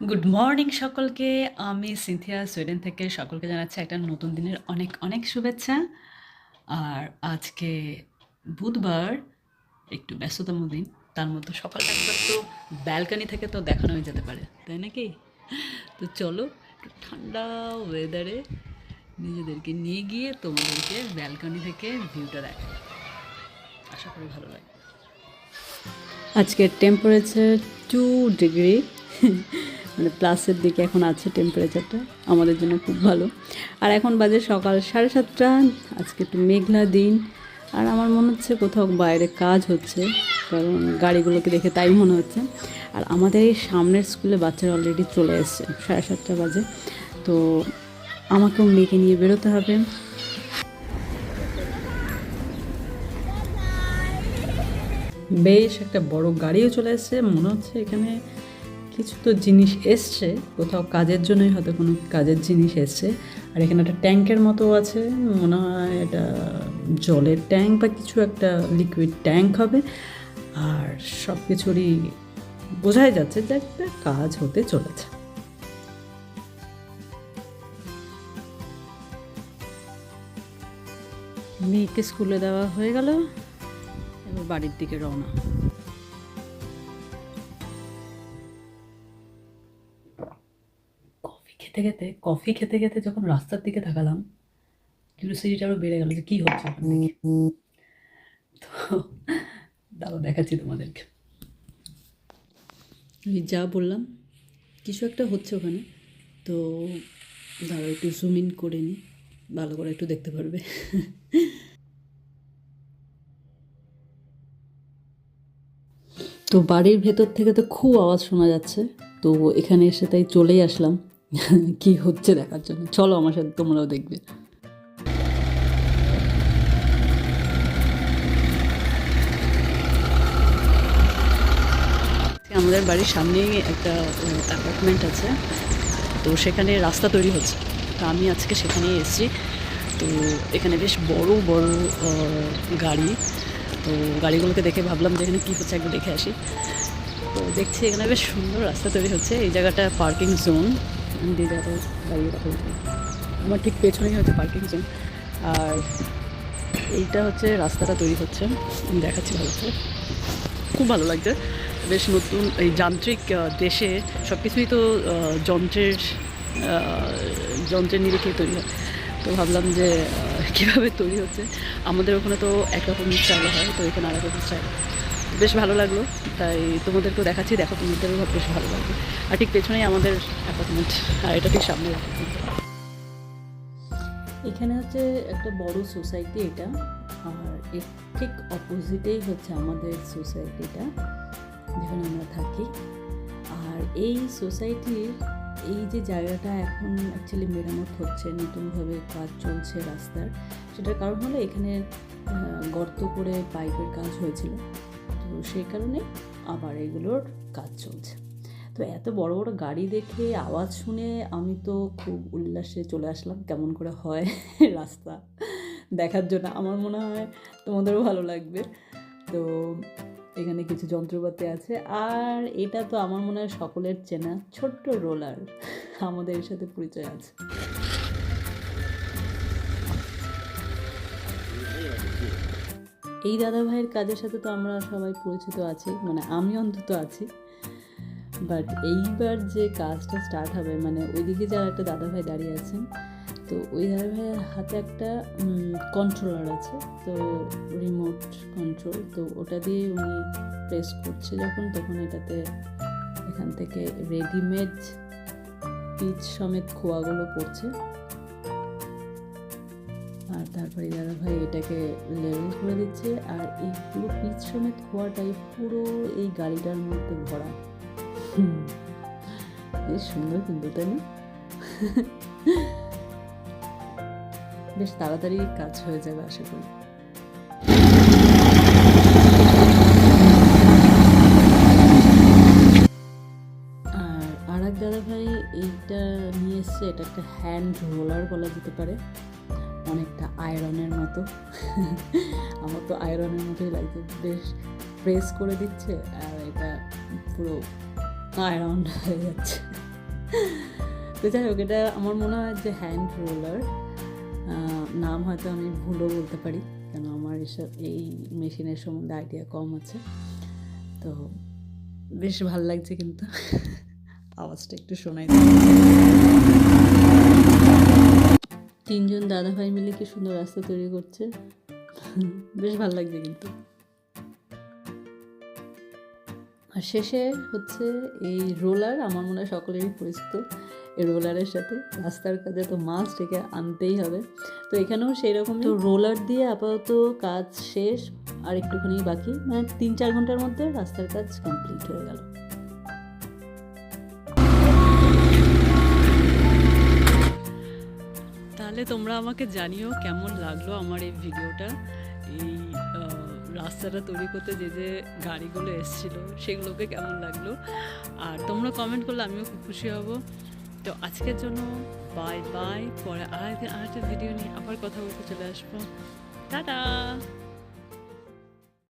Good morning সকলকে। আমি Cynthia Sweden থেকে সকলকে জানাচ্ছি একটা নতুন দিনের অনেক অনেক শুভেচ্ছা। আর আজকে বুধবার, একটু ব্যস্ততম দিন, তার মধ্যে সকালটা একবার তো ব্যালকানি থেকে তো দেখানো হয়ে যেতে পারে, তাই নাকি? তো চলো, একটু ঠান্ডা ওয়েদারে নিজেদেরকে নিয়ে গিয়ে তোমাদেরকে ব্যালকানি থেকে ভিউটা দেখাই। আশা করি ভালো লাগে আজকের টেম্পারেচার টু ডিগ্রি মানে প্লাসের দিকে এখন আছে টেম্পারেচারটা আমাদের জন্য খুব ভালো। আর এখন বাজে সকাল সাড়ে সাতটা, আজকে একটু মেঘলা দিন। আর আমার মনে হচ্ছে কোথাও বাইরে কাজ হচ্ছে, কারণ গাড়িগুলোকে দেখে তাই মনে হচ্ছে। আর আমাদের এই সামনের স্কুলে বাচ্চারা অলরেডি চলে এসছে, সাড়ে সাতটা বাজে। তো আমাকেও মেয়েকে নিয়ে বেরোতে হবে। বেশ একটা বড় গাড়িও চলে এসছে, মনে হচ্ছে এখানে কিছু তো জিনিস এসছে, কোথাও কাজের জন্যই হয়তো কোনো কাজের জিনিস এসছে। আর এখানে একটা ট্যাঙ্কের মতো আছে, মনে হয় এটা জলের ট্যাঙ্ক বা কিছু একটা লিকুইড ট্যাঙ্ক হবে। আর সব কিছুরই বোঝাই যাচ্ছে যে একটা কাজ হতে চলেছে। মেয়েকে স্কুলে দেওয়া হয়ে গেল, এবার বাড়ির দিকে রওনা। খেতে খেতে কফি খেতে খেতে যখন রাস্তার দিকে তাকালাম কিউরিয়াসিটিটা আরও বেড়ে গেল যে কী হচ্ছে তো দাঁড়াও, দেখাচ্ছি তোমাদেরকে। আমি যা বললাম, কিছু একটা হচ্ছে ওখানে। তো দাঁড়াও, একটু জুম ইন করে নিই ভালো করে একটু দেখতে পারবে। তো বাড়ির ভেতর থেকে তো খুব আওয়াজ শোনা যাচ্ছে। তো এখানে এসে তাই চলেই আসলাম। কি হচ্ছে দেখার জন্য? চলো আমার সাথে, তোমরাও দেখবে। আমাদের বাড়ির সামনেই একটা অ্যাপার্টমেন্ট আছে। তো সেখানে রাস্তা তৈরি হচ্ছে। তো আমি আজকে সেখানেই এসেছি। তো এখানে বেশ বড় বড় গাড়ি। তো গাড়িগুলোকে দেখে ভাবলাম যে এখানে কী হচ্ছে, একবার দেখে আসি। তো দেখছি এখানে বেশ সুন্দর রাস্তা তৈরি হচ্ছে। এই জায়গাটা পার্কিং জোন আমি যে জায়গায় দাঁড়িয়ে কথা আমার ঠিক পেছনেই হচ্ছে পার্কিং জোন আর এইটা হচ্ছে রাস্তাটা তৈরি হচ্ছে। আমি দেখাচ্ছি ভালো করে খুব ভালো লাগছে। বেশ নতুন এই যান্ত্রিক দেশে সব কিছুই তো যন্ত্রের যন্ত্রের নিরিখেই তৈরি হয়। তো ভাবলাম যে কীভাবে তৈরি হচ্ছে? আমাদের ওখানে তো একরকম স্টাইল হয়, তো এখানে আরেক রকম বেশ ভালো লাগল। তাই তোমাদেরকেও দেখাচ্ছি, দেখো তোমাদেরও বেশ ভালো লাগল। আর ঠিক পেছনেই আমাদের অ্যাপার্টমেন্ট আর এটা ঠিক সামনে এখানে হচ্ছে একটা বড় সোসাইটি এটা, আর এর ঠিক অপোজিটেই হচ্ছে আমাদের সোসাইটিটা যেখানে আমরা থাকি। আর এই সোসাইটির এই যে জায়গাটা এখন অ্যাকচুয়ালি মেরামত হচ্ছে, নতুনভাবে কাজ চলছে রাস্তার, সেটার কারণ হলো এখানে গর্ত করে পাইপের কাজ হয়েছিল। তো সেই কারণে আবার এগুলোর কাজ চলছে। তো এত বড় বড় গাড়ি দেখে আওয়াজ শুনে আমি তো খুব উল্লাসে চলে আসলাম, কেমন করে হয় রাস্তা দেখার জন্য। আমার মনে হয় তোমাদেরও ভালো লাগবে। তো এখানে কিছু যন্ত্রপাতি আছে। আর এটা তো আমার মনে হয় সকলের চেনা ছোট্ট রোলার। আমাদের সাথে পরিচয় আছে। এই দাদা ভাইয়ের কাজের সাথে তো আমরা সবাই পরিচিত আছি মানে আমি অন্তত আছি। বাট এইবার যে কাজটা স্টার্ট হবে মানে ওইদিকে যারা একটা দাদা ভাই দাঁড়িয়ে আছেন, তো ওই দাদা ভাইয়ের হাতে একটা কন্ট্রোলার আছে, তো রিমোট কন্ট্রোল তো ওটা দিয়ে উনি প্রেস করছে যখন, তখন এটাতে এখান থেকে রেডিমেড পিচ সমেত খোয়াগুলো পড়ছে। আর তারপরে দাদা ভাই এটাকে লেভেল করে দিচ্ছে, আর এই পুরো পিচ সমেত খোয়াটাই পুরো এই গাড়িটার মধ্যে ভরা। বেশ সুন্দর কিন্তু, তাই না? বেশ তাড়াতাড়ি কাজ হয়ে যাবে, আশা করি। আর এক দাদা ভাই এইটা নিয়ে এসছে, এটা একটা হ্যান্ড রোলার বলা যেতে পারে। অনেকটা আয়রনের মতো। আমার তো আয়রনের মতোই লাগছে বেশ প্রেস করে দিচ্ছে, আর এটা পুরো আয়রন হয়ে যাচ্ছে। তো যাই হোক, এটা আমার মনে হয় যে হ্যান্ড রোলার নাম হয়তো আমি ভুলও বলতে পারি, কেন আমার এসব, এই মেশিনের সম্বন্ধে আইডিয়া কম আছে। তো বেশ ভালো লাগছে কিন্তু। আওয়াজটা একটু শোনাই। তিনজন দাদা ভাই মিলে কি সুন্দর রাস্তা তৈরি করছে? বেশ ভালো লাগছে কিন্তু। আর শেষে হচ্ছে এই রোলার, আমার মনে হয় সকলেরই পরিচিত এই রোলারের সাথে। রাস্তার কাজে তো মাছ ডেকে আনতেই হবে। তো এখানেও সেই রকম তো রোলার দিয়ে আপাতত কাজ শেষ, আর একটুখানি বাকি। মানে তিন চার ঘণ্টার মধ্যে রাস্তার কাজ কমপ্লিট হয়ে গেল। তোমরা আমাকে জানিও কেমন লাগল আমার এই ভিডিওটা। এই রাস্তাটা তৈরি করতে যে যে গাড়িগুলো এসেছিল, সেগুলোকে কেমন লাগল। আর তোমরা কমেন্ট করলে আমিও খুব খুশি হব। তো আজকের জন্য বাই বাই পরে আর একদিন আরেকটা ভিডিও নিয়ে আবার কথা বলতে চলে আসব। টাটা!